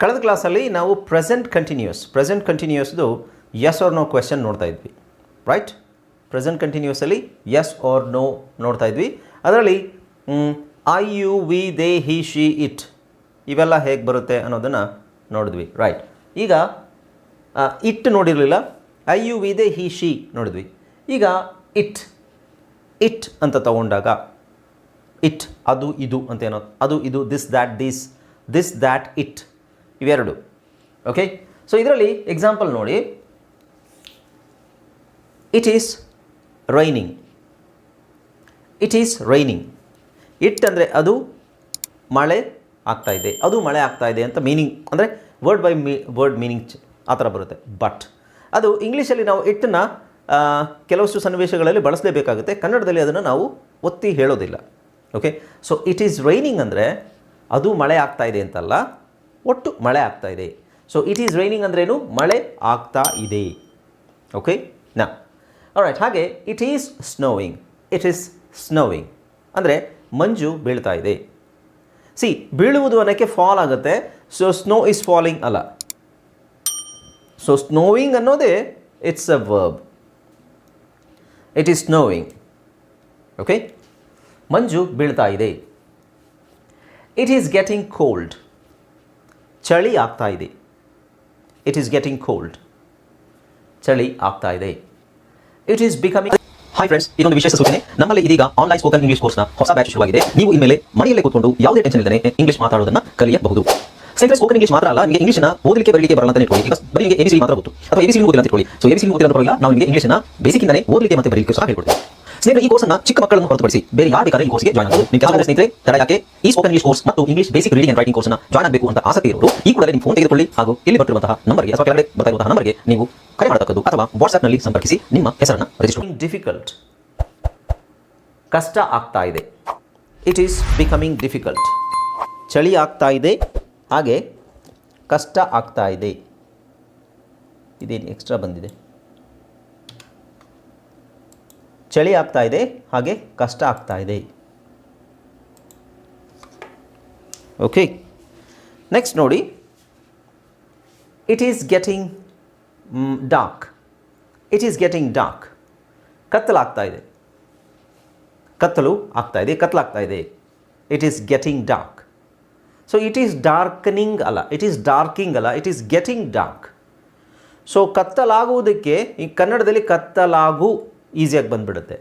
ಕಳೆದ ಕ್ಲಾಸಲ್ಲಿ ನಾವು ಪ್ರೆಸೆಂಟ್ ಕಂಟಿನ್ಯೂಸ್ ಪ್ರೆಸೆಂಟ್ ಕಂಟಿನ್ಯೂಸ್ದು ಎಸ್ ಆರ್ ನೋ ಕ್ವೆಶನ್ ನೋಡ್ತಾ ಇದ್ವಿ. ರೈಟ್ ಪ್ರೆಸೆಂಟ್ ಕಂಟಿನ್ಯೂಸಲ್ಲಿ ಎಸ್ ಆರ್ ನೋ ನೋಡ್ತಾ ಇದ್ವಿ. ಅದರಲ್ಲಿ I you we they he she it ಇವೆಲ್ಲ ಹೇಗೆ ಬರುತ್ತೆ ಅನ್ನೋದನ್ನು ನೋಡಿದ್ವಿ. ರೈಟ್ ಈಗ ಇಟ್ ನೋಡಿರಲಿಲ್ಲ. I you we they he she ನೋಡಿದ್ವಿ. ಈಗ ಇಟ್ ಇಟ್ ಅಂತ ತಗೊಂಡಾಗ ಇಟ್ ಅದು, ಇದು ಅಂತ ಏನೋ, ಅದು, ಇದು this that this this that it ಇವೆರಡು. ಓಕೆ ಸೊ ಇದರಲ್ಲಿ ಎಕ್ಸಾಂಪಲ್ ನೋಡಿ. It is raining it is raining it ಅಂದರೆ ಅದು ಮಳೆ ಆಗ್ತಾ ಇದೆ. ಅದು ಮಳೆ ಆಗ್ತಾ ಇದೆ ಅಂತ ಮೀನಿಂಗ್ ಅಂದರೆ word by me word meaning ಆ ಥರ ಬರುತ್ತೆ. ಬಟ್ ಅದು ಇಂಗ್ಲೀಷಲ್ಲಿ ನಾವು ಇಟ್ಟನ್ನು ಕೆಲವಷ್ಟು ಸನ್ನಿವೇಶಗಳಲ್ಲಿ ಬಳಸಲೇಬೇಕಾಗುತ್ತೆ. ಕನ್ನಡದಲ್ಲಿ ಅದನ್ನು ನಾವು ಒತ್ತಿ ಹೇಳೋದಿಲ್ಲ. Okay so it is raining ಅಂದರೆ ಅದು ಮಳೆ ಆಗ್ತಾ ಇದೆ ಅಂತಲ್ಲ. ಒಟ್ಟು ಮಳೆ ಆಗ್ತಾ ಇದೆ. ಸೊ ಇಟ್ ಈಸ್ ರೈನಿಂಗ್ ಅಂದ್ರೇನು? ಮಳೆ ಆಗ್ತಾ ಇದೆ. ಓಕೆ ನಾ ರೈಟ್ ಹಾಗೆ it is snowing it is snowing ಅಂದರೆ, ಮಂಜು ಬೀಳ್ತಾ ಇದೆ. ಸಿ ಬೀಳುವುದು ಅನ್ನೋಕ್ಕೆ ಫಾಲ್ ಆಗುತ್ತೆ. ಸೊ ಸ್ನೋ ಇಸ್ ಫಾಲಿಂಗ್ ಅಲ್ಲ. ಸೊ ಸ್ನೋವಿಂಗ್ ಅನ್ನೋದೇ it's a verb it is snowing okay ಮಂಜು ಬೀಳ್ತಾ ಇದೆ. ಇಟ್ ಈಸ್ ಗೆಟಿಂಗ್ ಕೋಲ್ಡ್ ಚಳಿ ಆಗ್ತಾ ಇದೆ. ಇಟ್ ಈಸ್ ಗೆಟಿಂಗ್ ಕೋಲ್ಡ್ ಚಳಿ ಆಗ್ತಾ ಇದೆ. It is becoming hi friends ಇದೊಂದು ವಿಶೇಷ ಸೂಚನೆ. ನಮ್ಮಲ್ಲಿ ಇದೀಗ ಆನ್ಲೈನ್ ಸ್ಪೋಕನ್ ಇಂಗ್ಲಿಷ್ ಕೋರ್ಸ್ನ ಹೊಸ ಬ್ಯಾಚ್ ಶುರುವಾಗಿದೆ. ನೀವು ಇನ್ಮೇಲೆ ಮನೆಯಲ್ಲೇ ಕೂತ್ಕೊಂಡು ಯಾವುದೇ ಟೆನ್ಷನ್ ಇಲ್ಲದೆ ಇಂಗ್ಲಿಷ್ ಮಾತಾಡೋದನ್ನ ಕಲಿಯಬಹುದು. ಸ್ನೇಹಿತರೆ ಸ್ಪೋಕನ್ ಇಂಗ್ಲಿಷ್ ಮಾತ್ರ ಅಲ್ಲ, ನಿಮಗೆ ಇಂಗ್ಲಿಷ್ನ ಓದಲಿಕ್ಕೆ, ಬರಲಿಕ್ಕೆ ಬರಲ್ಲ ಅಂತ ಇಟ್ಕೊಳ್ಳಿ. ಬರೀ ನಿಮಗೆ ಎಬಿಸಿ ಮಾತ್ರ ಗೊತ್ತು. ಅಥವಾ ಎಬಿಸಿ ಓದಿಲ್ಲ ಅಂತ ಇಟ್ಕೊಳ್ಳಿ. ಸೊ ಎಬಿಸಿ ಓದಿಲ್ಲ ಪರವಾಗಿಲ್ಲ ನಾವು ನಿಮಗೆ ಇಂಗ್ಲಿಷ್ನ ಬೇಸಿಕ್ ಇಂದಾನೆ ಓದಲಿಕ್ಕೆ ಮತ್ತೆ ಬರಲಿಕ್ಕೆ ಸಹ ಹೇಳ್ಕೊಡ್ತೀವಿ. ಸ್ನೇಹಿತರೆ, ಈ ಕೋರ್ಸ್ನ ಚಿಕ್ಕ ಮಕ್ಕಳನ್ನು ಹೊರತುಪಡಿಸಿ ಬೇರೆ ಯಾರು ಬೇಕಾದ್ರೆ ಈ ಕೋರ್ಸ್ಗೆ ಜಾಯ್ನ್ ಆಗಬಹುದು ನಿಮ್ಮ ಕೆಲವು ಸ್ನೇಹಿತರೆ, ತಡ ಯಾಕೆ? ಈ ಸ್ಪೋಕನ್ ಇಂಗ್ಲಿಷ್ ಕೋರ್ಸ್ ಮತ್ತು English basic reading and writing ಕೋರ್ಸ್ನ ಜಾಯ್ನ್ ಆಗಬೇಕು ಅಂತ ಆಸಕ್ತಿ ಇರೋರು, ಈ ಕೂಡಲೇ ನಿಮ್ಮ ಫೋನ್ ತೆಗೆದುಕೊಳ್ಳಿ ಹಾಗೂ ಇಲ್ಲಿ ಬರ್ತಿರುವಂತಹ ನಂಬರ್ಗೆ ಅಥವಾ ಕೆಳಗಡೆ ಬರ್ತಿರುವಂತಹ ನಂಬರ್ಗೆ ನೀವು ಕರೆ ಮಾಡತಕ್ಕದ್ದು ಅಥವಾ ವಾಟ್ಸ್ಆಪ್ನಲ್ಲಿ ಸಂಪರ್ಕಿಸಿ ನಿಮ್ಮ ಹೆಸರನ್ನು ರಿಜಿಸ್ಟರ್ ಡಿಫಿಕಲ್ಟ್ ಕಷ್ಟ ಆಗ್ತಾ ಇದೆ. ಇಟ್ ಈಸ್ ಬಿಕಮಿಂಗ್ ಡಿಫಿಕಲ್ಟ್ ಚಳಿ ಆಗ್ತಾ ಇದೆ. ಹಾಗೆ ಕಷ್ಟ ಆಗ್ತಾ ಇದೆ. ಇದೇನು ಎಕ್ಸ್ಟ್ರಾ ಬಂದಿದೆ? ಚಳಿ ಆಗ್ತಾ ಇದೆ, ಹಾಗೆ ಕಷ್ಟ ಆಗ್ತಾ ಇದೆ. ಓಕೆ ನೆಕ್ಸ್ಟ್ ನೋಡಿ it is getting dark it is getting dark ಕತ್ತಲಾಗ್ತಾ ಇದೆ. ಕತ್ತಲು ಆಗ್ತಾ ಇದೆ, ಕತ್ತಲಾಗ್ತಾ ಇದೆ. It is getting dark so it is darkening ಅಲ್ಲ ಇಟ್ ಈಸ್ ಡಾರ್ಕಿಂಗ್ ಅಲ್ಲ it is getting dark so ಕತ್ತಲಾಗುವುದಕ್ಕೆ ಈ ಕನ್ನಡದಲ್ಲಿ ಕತ್ತಲಾಗು ಈಸಿಯಾಗಿ ಬಂದ್ಬಿಡುತ್ತೆ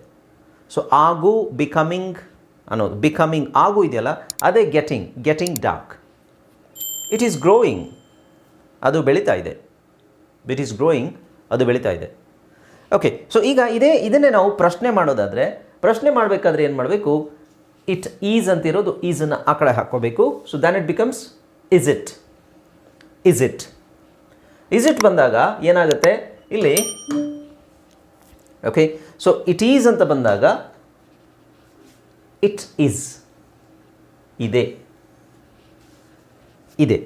ಸೊ ಆಗು ಬಿಕಮಿಂಗ್ ಅನ್ನೋದು ಬಿಕಮಿಂಗ್ ಆಗು ಇದೆಯಲ್ಲ ಅದೇ getting getting dark it is growing ಅದು ಬೆಳೀತಾ ಇದೆ ಇಟ್ ಈಸ್ ಗ್ರೋಯಿಂಗ್ ಅದು ಬೆಳೀತಾ ಇದೆ ಓಕೆ ಸೊ ಈಗ ಇದೇ, ಇದನ್ನೇ ನಾವು ಪ್ರಶ್ನೆ ಮಾಡೋದಾದರೆ, ಪ್ರಶ್ನೆ ಮಾಡಬೇಕಾದ್ರೆ ಏನು ಮಾಡಬೇಕು? ಇಟ್ ಈಸ್ ಅಂತಿರೋದು ಈಸನ್ನು ಆ ಕಡೆ ಹಾಕ್ಕೋಬೇಕು. So then it becomes is it is it is it ಬಂದಾಗ ಏನಾಗುತ್ತೆ? ಇಲ್ಲಿ ಓಕೆ ಸೊ ಇಟ್ ಈಸ್ ಅಂತ ಬಂದಾಗ ಇಟ್ ಈಸ್ ಇದೆ. ಇದೆ.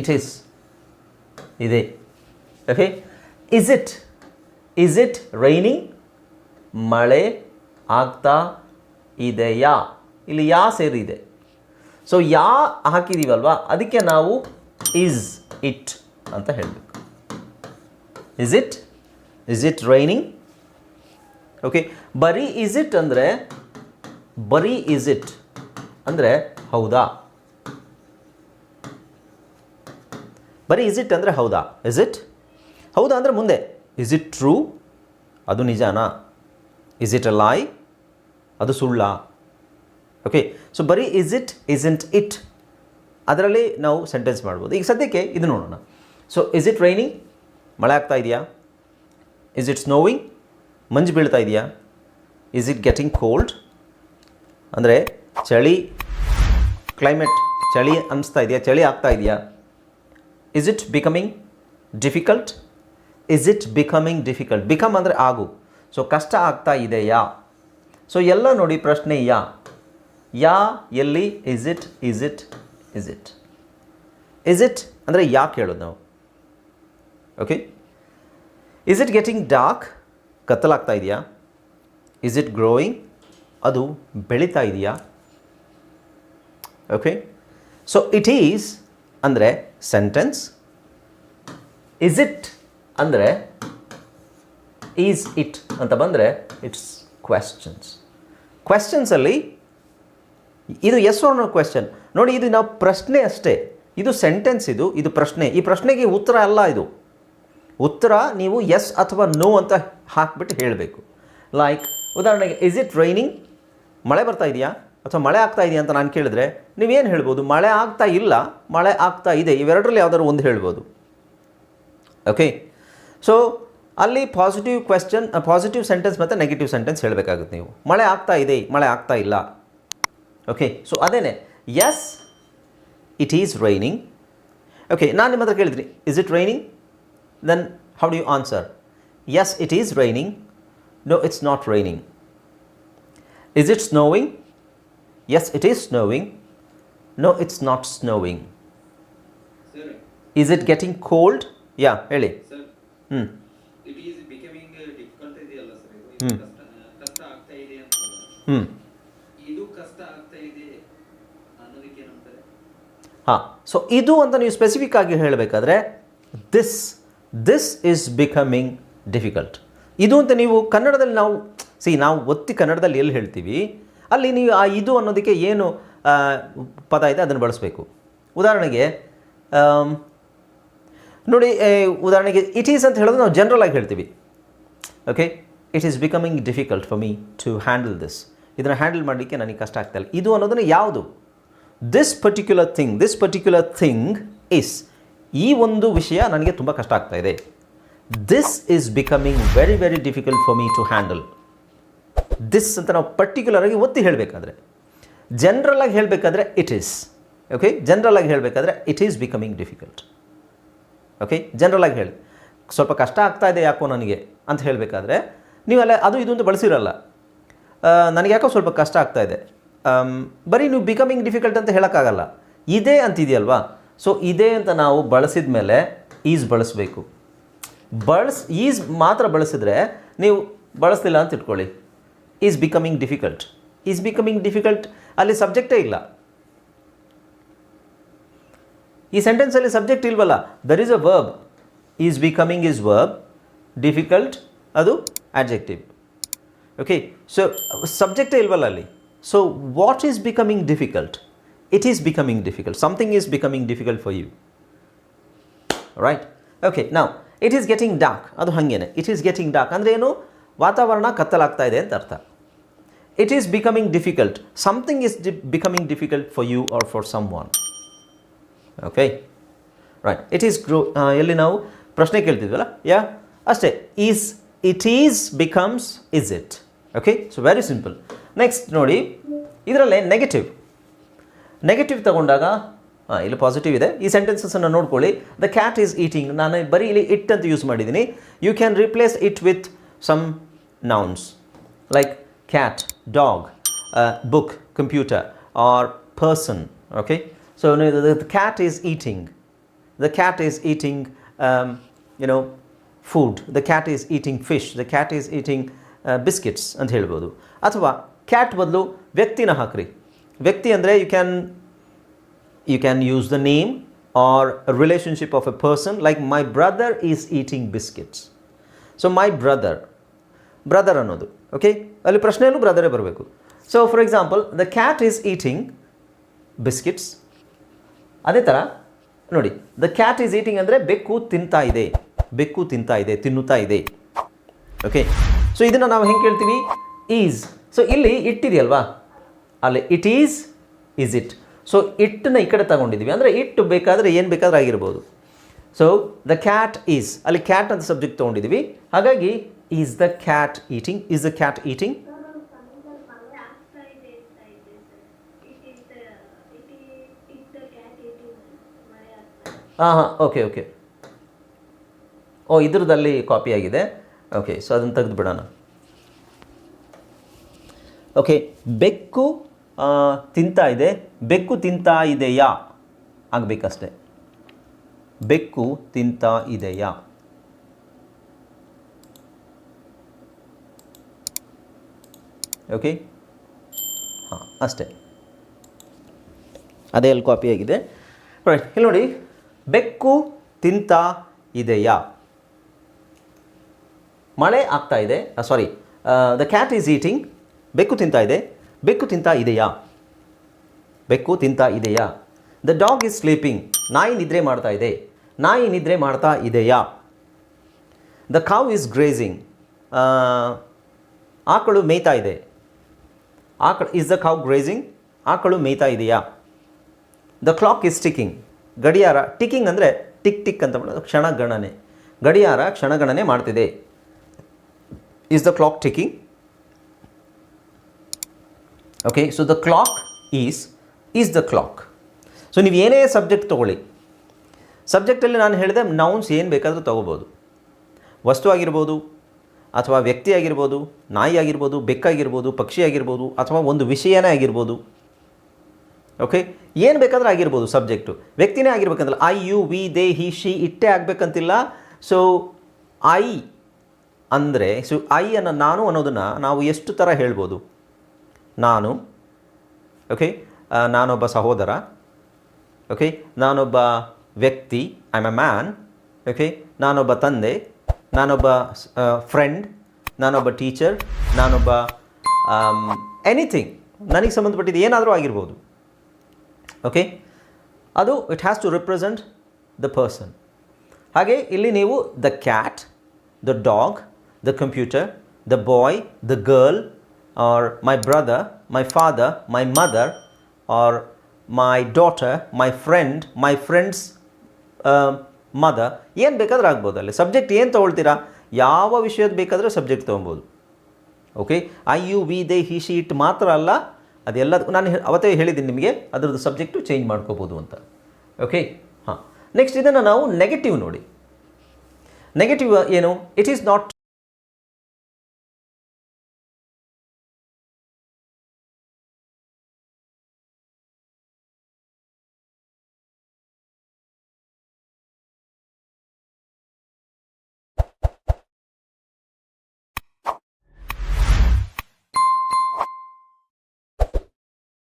ಇಟ್ ಈಸ್ ಇದೆ. Okay is it is it raining ಮಳೆ ಆಗ್ತಾ ಇದೆಯಾ ಇಲ್ಲಿ ಯಾ ಸೇರಿದೆ ಸೊ ಯಾ ಹಾಕಿದ್ದೀವಲ್ವಾ ಅದಕ್ಕೆ ನಾವು ಇಸ್ ಇಟ್ ಅಂತ ಹೇಳಬೇಕು. Is it is it raining okay ಬರೀ ಇಸ್ ಇಟ್ ಅಂದರೆ, ಬರೀ ಇಸ್ ಇಟ್ ಅಂದರೆ ಹೌದಾ? ಬರೀ ಇಸ್ ಇಟ್ ಅಂದರೆ ಹೌದಾ? ಇಸ್ ಇಟ್ ಹೌದಾ ಅಂದರೆ ಮುಂದೆ. ಇಸ್ ಇಟ್ ಟ್ರೂ ಅದು ನಿಜಾನಾ? ಇಸ್ ಇಟ್ ಅ ಲಾಯ್ ಅದು ಸುಳ್ಳ. ಓಕೆ ಸೊ ಬರೀ is it is int it ಅದರಲ್ಲಿ ನಾವು ಸೆಂಟೆನ್ಸ್ ಮಾಡ್ಬೋದು. ಈಗ ಸದ್ಯಕ್ಕೆ ಇದು ನೋಡೋಣ. ಸೊ ಇಸ್ ಇಟ್ ರೈನಿಂಗ್ ಮಳೆ ಆಗ್ತಾ ಇದೆಯಾ? ಇಸ್ ಇಟ್ ಸ್ನೋವಿಂಗ್ ಮಂಜು ಬೀಳ್ತಾ ಇದೆಯಾ? ಇಸ್ ಇಟ್ ಗೆಟಿಂಗ್ ಕೋಲ್ಡ್ ಅಂದರೆ ಚಳಿ ಕ್ಲೈಮೇಟ್ ಚಳಿ ಅನ್ನಿಸ್ತಾ ಇದೆಯಾ? ಚಳಿ ಆಗ್ತಾ ಇದೆಯಾ? Is it becoming difficult is it becoming difficult become ಅಂದರೆ ಆಗು. ಸೊ ಕಷ್ಟ ಆಗ್ತಾ ಇದೆಯಾ? ಸೊ ಎಲ್ಲ ನೋಡಿ ಪ್ರಶ್ನೆ ಯಾ ಯಾ ಎಲ್ಲಿ is it is it is it is it ಅಂದರೆ ಯಾಕೆ ಹೇಳೋದು ನಾವು okay is it getting dark ಕತ್ತಲಾಗ್ತಾ ಇದೆಯಾ ಇಸ್ ಇಟ್ ಗ್ರೋಯಿಂಗ್ ಅದು ಬೆಳೀತಾ ಇದೆಯಾ ಓಕೆ ಸೊ ಇಟ್ ಈಸ್ ಅಂದರೆ ಸೆಂಟೆನ್ಸ್ ಇಸ್ ಇಟ್ ಅಂದರೆ ಈಸ್ ಇಟ್ ಅಂತ ಬಂದರೆ ಇಟ್ಸ್ ಕ್ವೆಶ್ಚನ್ಸ್ ಕ್ವೆಶ್ಚನ್ಸಲ್ಲಿ ಇದು ಎಸ್ ಓ ನೋ ಕ್ವೆಶ್ಚನ್ ನೋಡಿ, ಇದು ನಾವು ಪ್ರಶ್ನೆ ಅಷ್ಟೇ. ಇದು ಸೆಂಟೆನ್ಸ್ ಇದು ಇದು ಪ್ರಶ್ನೆ. ಈ ಪ್ರಶ್ನೆಗೆ ಉತ್ತರ ಅಲ್ಲ ಇದು. ಉತ್ತರ ನೀವು ಎಸ್ ಅಥವಾ ನೋ ಅಂತ ಹಾಕ್ಬಿಟ್ಟು ಹೇಳಬೇಕು. ಲೈಕ್ ಉದಾಹರಣೆಗೆ ಇಸ್ ಇಟ್ ರೈನಿಂಗ್ ಮಳೆ ಬರ್ತಾ ಇದೆಯಾ? ಅಥವಾ ಮಳೆ ಆಗ್ತಾ ಇದೆಯಾ ಅಂತ ನಾನು ಕೇಳಿದ್ರೆ ನೀವೇನು ಹೇಳ್ಬೋದು? ಮಳೆ ಆಗ್ತಾ ಇಲ್ಲ, ಮಳೆ ಆಗ್ತಾ ಇದೆ. ಇವೆರಡರಲ್ಲಿ ಯಾವುದಾದ್ರು ಒಂದು ಹೇಳ್ಬೋದು. ಓಕೆ ಸೊ ಅಲ್ಲಿ ಪಾಸಿಟಿವ್ ಕ್ವೆಶ್ಚನ್ ಪಾಸಿಟಿವ್ ಸೆಂಟೆನ್ಸ್ ಮತ್ತು ನೆಗೆಟಿವ್ ಸೆಂಟೆನ್ಸ್ ಹೇಳಬೇಕಾಗುತ್ತೆ ನೀವು. ಮಳೆ ಆಗ್ತಾ ಇದೆ ಮಳೆ ಆಗ್ತಾ ಇಲ್ಲ. ಓಕೆ ಸೊ ಅದೇನೆ yes it is raining okay ನಾನು ನಿಮ್ಮ ಹತ್ರ ಕೇಳಿದ್ರಿ is it raining then how do you answer yes it is raining no it's not raining is it snowing yes it is snowing no it's not snowing is it getting cold ಯಾ ಹೇಳಿ. ಹ್ಞೂ it is becoming difficult ಇದೆಯಲ್ಲ sir ಇದು? ಕಷ್ಟ ಕಷ್ಟ ಆಗ್ತಾ ಇದೆ ಅಂತ ಹ್ಞೂ ಇದು ಕಷ್ಟ ಆಗ್ತಾ ಇದೆ ಅನ್ನೋದಕ್ಕೆ ಏನಂತಾರೆ? ಹಾಂ ಸೊ ಇದು ಅಂತ ನೀವು ಸ್ಪೆಸಿಫಿಕ್ ಆಗಿ ಹೇಳಬೇಕಾದ್ರೆ this this is becoming difficult ಇದು ಅಂತ ನೀವು ಕನ್ನಡದಲ್ಲಿ ನಾವು ಸಿ ನಾವು ಒತ್ತಿ ಕನ್ನಡದಲ್ಲಿ ಎಲ್ಲಿ ಹೇಳ್ತೀವಿ ಅಲ್ಲಿ ನೀವು ಆ ಇದು ಅನ್ನೋದಕ್ಕೆ ಏನು ಪದ ಇದೆ ಅದನ್ನು ಬಳಸಬೇಕು. ಉದಾಹರಣೆಗೆ ನೋಡಿ ಉದಾಹರಣೆಗೆ ಇಟ್ ಈಸ್ ಅಂತ ಹೇಳೋದು ನಾವು ಜನರಲ್ ಆಗಿ ಹೇಳ್ತೀವಿ. Okay it is becoming difficult for me to handle this ಇದನ್ನು ಹ್ಯಾಂಡಲ್ ಮಾಡಲಿಕ್ಕೆ ನನಗೆ ಕಷ್ಟ ಆಗ್ತಾ ಇಲ್ಲ. ಇದು ಅನ್ನೋದನ್ನು ಯಾವುದು? This particular thing this particular thing is ಈ ಒಂದು ವಿಷಯ ನನಗೆ ತುಂಬ ಕಷ್ಟ ಆಗ್ತಾ ಇದೆ. This is becoming very very difficult for me to handle this ಅಂತ ನಾವು ಪರ್ಟಿಕ್ಯುಲರ್ ಆಗಿ ಒತ್ತಿ ಹೇಳಬೇಕಾದ್ರೆ. ಜನರಲ್ ಆಗಿ ಹೇಳಬೇಕಾದ್ರೆ ಇಟ್ ಈಸ್ ಓಕೆ ಜನರಲ್ ಆಗಿ ಹೇಳಬೇಕಾದ್ರೆ it is becoming difficult okay general ಆಗಿ ಹೇಳಿ. ಸ್ವಲ್ಪ ಕಷ್ಟ ಆಗ್ತಾ ಇದೆ ಯಾಕೋ ನನಗೆ ಅಂತ ಹೇಳಬೇಕಾದ್ರೆ, ನೀವೆಲ್ಲ ಅದು ಇದೊಂದು ಬಳಸಿರಲ್ಲ. ನನಗೆ ಯಾಕೋ ಸ್ವಲ್ಪ ಕಷ್ಟ ಆಗ್ತಾ ಇದೆ. ಬರೀ ನೀವು ಬಿಕಮಿಂಗ್ ಡಿಫಿಕಲ್ಟ್ ಅಂತ ಹೇಳೋಕ್ಕಾಗಲ್ಲ. ಇದೆ ಅಂತಿದೆಯಲ್ವಾ? ಸೊ ಇದೆ ಅಂತ ನಾವು ಬಳಸಿದ ಮೇಲೆ ಈಸ್ ಬಳಸಬೇಕು. ಬಳಸ್ ಈಸ್ ಮಾತ್ರ ಬಳಸಿದ್ರೆ ನೀವು ಬಳಸಲಿಲ್ಲ ಅಂತ ಇಟ್ಕೊಳ್ಳಿ. Is becoming difficult is becoming difficult ಅಲ್ಲಿ ಸಬ್ಜೆಕ್ಟೇ ಇಲ್ಲ. ಈ ಸೆಂಟೆನ್ಸಲ್ಲಿ ಸಬ್ಜೆಕ್ಟ್ ಇಲ್ವಲ್ಲ? There is a verb is becoming is verb difficult ಅದು ಆಡ್ಜೆಕ್ಟಿವ್ ಓಕೆ ಸೊ ಸಬ್ಜೆಕ್ಟೇ ಇಲ್ವಲ್ಲ ಅಲ್ಲಿ? So what is becoming difficult it is becoming difficult something is becoming difficult for you right okay ನಾವು ಇಟ್ ಈಸ್ ಗೆಟಿಂಗ್ ಡಾರ್ಕ್ ಅದು ಹಾಗೇನೆ. It is getting dark ಅಂದರೆ ಏನು? ವಾತಾವರಣ ಕತ್ತಲಾಗ್ತಾ ಇದೆ ಅಂತ ಅರ್ಥ. It is becoming difficult something is becoming difficult for you or for someone okay right it is grow ಎಲ್ಲಿ ನಾವು ಪ್ರಶ್ನೆ ಕೇಳ್ತಿದ್ವಲ್ಲ? ಯಾ ಅಷ್ಟೇ. Is it is becomes is it okay so very simple next ನೋಡಿ, ಇದರಲ್ಲೇ ನೆಗೆಟಿವ್ ನೆಗೆಟಿವ್ ತಗೊಂಡಾಗ ಹಾಂ ಇಲ್ಲಿ ಪಾಸಿಟಿವ್ ಇದೆ. ಈ ಸೆಂಟೆನ್ಸಸ್ಸನ್ನು ನೋಡ್ಕೊಳ್ಳಿ. ದ ಕ್ಯಾಟ್ ಈಸ್ ಈಟಿಂಗ್ ನಾನು ಬರೀ ಇಲ್ಲಿ ಇಟ್ ಅಂತ ಯೂಸ್ ಮಾಡಿದ್ದೀನಿ. You can replace it with some nouns like cat dog book computer or person okay so the, cat is eating. the cat is eating um, you know the cat is eating fish. The cat is eating uh, biscuits ಅಂತ ಹೇಳ್ಬೋದು. ಅಥವಾ cat ಬದಲು ವ್ಯಕ್ತಿನ ಹಾಕ್ರಿ. ವ್ಯಕ್ತಿ ಅಂದರೆ you can you can use the name or relationship of a person like my brother is eating biscuits so my brother brother ಅನ್ನೋದು okay ಅಲ್ಲಿ ಪ್ರಶ್ನೆಯಲ್ಲೂ ಬ್ರದರೇ ಬರಬೇಕು. So for example the cat is eating biscuits ಅದೇ ಥರ ನೋಡಿ the cat is eating ಅಂದರೆ ಬೆಕ್ಕು ತಿಂತಾ ಇದೆ, ಬೆಕ್ಕು ತಿಂತಾ ಇದೆ, ತಿನ್ನುತ್ತಾ ಇದೆ. ಓಕೆ ಸೊ ಇದನ್ನು ನಾವು ಹೆಂಗೆ ಕೇಳ್ತೀವಿ? ಈಸ್ ಸೊ ಇಲ್ಲಿ ಇಟ್ಟಿದೆಯಲ್ವಾ? ಅಲ್ಲಿ it is is it so ಇಟ್ಟನ್ನ ಈ ಕಡೆ ತಗೊಂಡಿದ್ದೀವಿ ಅಂದರೆ ಇಟ್ಟು ಬೇಕಾದರೆ ಏನು ಬೇಕಾದರೂ ಆಗಿರ್ಬೋದು. ಸೊ ದ ಕ್ಯಾಟ್ ಈಸ್ ಅಲ್ಲಿ ಕ್ಯಾಟ್ ಅಂತ ಸಬ್ಜೆಕ್ಟ್ ತೊಗೊಂಡಿದ್ದೀವಿ ಹಾಗಾಗಿ is the cat eating is the cat eating ಮಳೆ ಆಗ್ತಾ ಇದೆ ಅಂತ ಇದೆ sir it is it it the cat eating ಮಳೆ ಆಗ್ತಾ ಇದೆ ಹಾಂ ಹಾಂ ಓಕೆ ಓಕೆ ಓ, ಇದ್ರದಲ್ಲಿ ಕಾಪಿ ಆಗಿದೆ. ಓಕೆ ಸೊ ಅದನ್ನು ತೆಗೆದು ಬಿಡೋಣ ಓಕೆ ಬೆಕ್ಕು ತಿಂತಾ ಇದೆ. ಬೆಕ್ಕು ತಿಂತಾ ಇದೆಯಾ? ಆಗಬೇಕಷ್ಟೆ. ಬೆಕ್ಕು ತಿಂತಾ ಇದೆಯಾ? ಓಕೆ ಹಾಂ, ಅಷ್ಟೇ. ಅದೇ ಅಲ್ಲಿ ಕಾಪಿ ಆಗಿದೆ. ರೈಟ್ ಇಲ್ಲಿ ನೋಡಿ. ಬೆಕ್ಕು ತಿಂತ ಇದೆಯಾ? ಮಳೆ ಆಗ್ತಾ ಇದೆ. Sorry the cat is eating ಬೆಕ್ಕು ತಿಂತಾ ಇದೆ. ಬೆಕ್ಕು ತಿಂತಾ ಇದೆಯಾ? ಬೆಕ್ಕು ತಿಂತಾ ಇದೆಯಾ? ದ ಡಾಗ್ ಈಸ್ ಸ್ಲೀಪಿಂಗ್ ನಾಯಿ ನಿದ್ರೆ ಮಾಡ್ತಾ ಇದೆ. ನಾಯಿ ನಿದ್ರೆ ಮಾಡ್ತಾ ಇದೆಯಾ? ದ ಕಾವ್ ಈಸ್ ಗ್ರೇಸಿಂಗ್ ಆಕಳು ಮೇಯ್ತಾ ಇದೆ. ಆಕಳು ಇಸ್ ದ ಕಾವ್ ಗ್ರೇಸಿಂಗ್ ಆಕಳು ಮೇಯ್ತಾ ಇದೆಯಾ? ದ ಕ್ಲಾಕ್ ಈಸ್ ಟಿಕ್ಕಿಂಗ್ ಗಡಿಯಾರ ಟಿಕ್ಕಿಂಗ್ ಅಂದರೆ ಟಿಕ್ ಟಿಕ್ ಅಂತ ಮಾಡೋದು ಕ್ಷಣಗಣನೆ. ಗಡಿಯಾರ ಕ್ಷಣಗಣನೆ ಮಾಡ್ತಿದೆ. Is the clock ticking okay so the clock is is the clock so ನೀವು ಏನೇ ಸಬ್ಜೆಕ್ಟ್ ತೊಗೊಳ್ಳಿ. ಸಬ್ಜೆಕ್ಟಲ್ಲಿ ನಾನು ಹೇಳಿದೆ ನೌನ್ಸ್ ಏನು ಬೇಕಾದರೂ ತೊಗೋಬೋದು. ವಸ್ತು ಆಗಿರ್ಬೋದು, ಅಥವಾ ವ್ಯಕ್ತಿ ಆಗಿರ್ಬೋದು, ನಾಯಿ ಆಗಿರ್ಬೋದು, ಬೆಕ್ಕಾಗಿರ್ಬೋದು, ಪಕ್ಷಿ ಆಗಿರ್ಬೋದು, ಅಥವಾ ಒಂದು ವಿಷಯನೇ ಆಗಿರ್ಬೋದು. ಓಕೆ ಏನು ಬೇಕಾದರೂ ಆಗಿರ್ಬೋದು ಸಬ್ಜೆಕ್ಟು ವ್ಯಕ್ತಿನೇ ಆಗಿರ್ಬೇಕಂತಲ್ಲ I you we they he she ಇಟ್ಟೇ ಆಗಬೇಕಂತಿಲ್ಲ. ಸೊ ಐ ಅಂದರೆ ಸೊ ಐ ಅನ್ನು ನಾನು ಅನ್ನೋದನ್ನು ನಾವು ಎಷ್ಟು ಥರ ಹೇಳ್ಬೋದು? ನಾನು ಓಕೆ ನಾನೊಬ್ಬ ಸಹೋದರ ಓಕೆ ನಾನೊಬ್ಬ ವ್ಯಕ್ತಿ I am a man okay ನಾನೊಬ್ಬ ತಂದೆ, ನಾನೊಬ್ಬ ಫ್ರೆಂಡ್ ನಾನೊಬ್ಬ ಟೀಚರ್ ನಾನೊಬ್ಬ ಎನಿಥಿಂಗ್ ನನಗೆ ಸಂಬಂಧಪಟ್ಟಿದ್ದು ಏನಾದರೂ ಆಗಿರ್ಬೋದು. ಓಕೆ ಅದು it has to represent the person ಹಾಗೆ ಇಲ್ಲಿ ನೀವು the cat the dog the computer the boy the girl are my brother my father my mother are my daughter my friend my friends mother ಏನು ಬೇಕಾದ್ರೂ ಆಗ್ಬೋದು ಅಲ್ಲಿ. Subject ಏನು ತೊಗೊಳ್ತೀರಾ? ಯಾವ ವಿಷಯದ ಬೇಕಾದರೂ ಸಬ್ಜೆಕ್ಟ್ ತೊಗೊಬೋದು okay I you we they he she it ಮಾತ್ರ ಅಲ್ಲ. ಅದೆಲ್ಲ ನಾನು ಅವತ್ತೇ ಹೇಳಿದ್ದೀನಿ ನಿಮಗೆ, ಅದರದ್ದು ಸಬ್ಜೆಕ್ಟು ಚೇಂಜ್ ಮಾಡ್ಕೋಬೋದು ಅಂತ. ಓಕೆ ಹಾಂ. ನೆಕ್ಸ್ಟ್ ಇದನ್ನು ನಾವು ನೆಗೆಟಿವ್ ನೋಡಿ. ನೆಗೆಟಿವ್ ಏನು? It is not